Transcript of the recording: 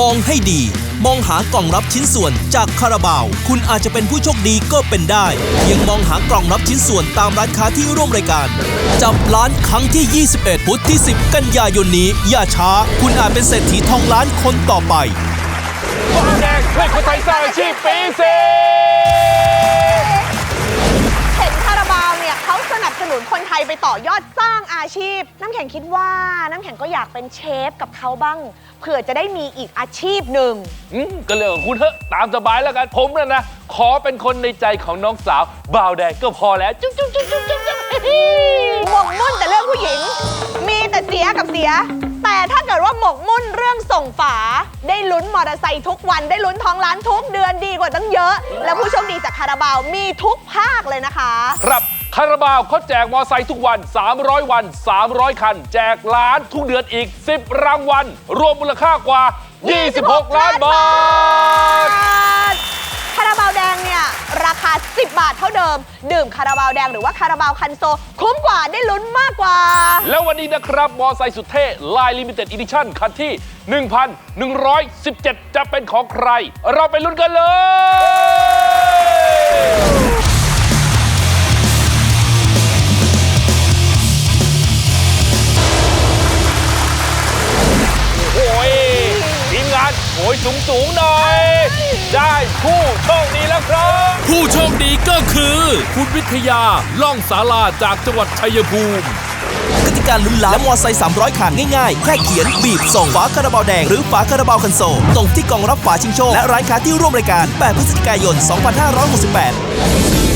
มองให้ดี มองหากล่องรับชิ้นส่วนจากคาราบาว คุณอาจจะเป็นผู้โชคดีก็เป็นได้ ยังมองหากล่องรับชิ้นส่วนตามร้านค้าที่ร่วมรายการ จับล้านครั้งที่ 21 พุธที่ 10 กันยายนนี้ อย่าช้า คุณอาจเป็นเศรษฐีทองล้านคนต่อไป บ้าแดงช่วยคนไทยสร้างอาชีพปี ไทยไปต่อยอดสร้างอาชีพ น้ำแข็งคิดว่า น้ำแข็งก็อยากเป็นเชฟกับเขาบ้างเผื่อจะได้มีอีกอาชีพหนึ่ง อืมก็เรื่องของคุณเถอะตามสบายแล้วกันผมน่ะนะ ขอเป็นคนในใจของน้องสาวบ่าวแดงก็พอแล้วจุ๊บจุ๊บจุ๊บจุ๊บจุ๊บจุ๊บหมกมุ่นแต่เรื่องผู้หญิง มีแต่เสียกับเสีย แต่ถ้าเกิดว่าหมกมุ่นเรื่องส่งฝา ได้ลุ้นมอเตอร์ไซค์ทุกวันได้ลุ้นทองล้านทุกเดือนดีกว่าตั้งเยอะ และผู้โชคดีจากคาราบาวมีทุกภาคเลยนะคะ ครับคาราบาวเขาแจกมอไซค์ทุกวัน 300 วัน 300 คัน แจกล้านทุกเดือนอีก 10 รางวัล รวมมูลค่ากว่า 26 ล้านบาทคาราบาวแดงเนี่ยราคา 10 บาทเท่าเดิม ดื่มคาราบาวแดงหรือว่าคาราบาวคันโซ คุ้มกว่าได้ลุ้นมากกว่า แล้ววันนี้นะครับ มอไซค์สุดเท่ลายลิมิเต็ดอีดิชั่นคันที่ 1,117 จะเป็นของใคร เราไปลุ้นกันเลย สูงสูงๆหน่อย ได้ผู้โชคดีแล้วครับ ผู้โชคดีก็คือ คุณวิทยาล่องสาลาจากจังหวัดชัยภูมิกติการลุ้นล้านและมอไซค์300คันง่ายๆ แค่เขียน บีบ ส่งฝาคาราบาวแดง หรือฝาคาราบาวคันโซลส่งที่กล่องรับฝาชิงโชค และร้านค้าที่ร่วมรายการ 8 พฤศจิกายน 2568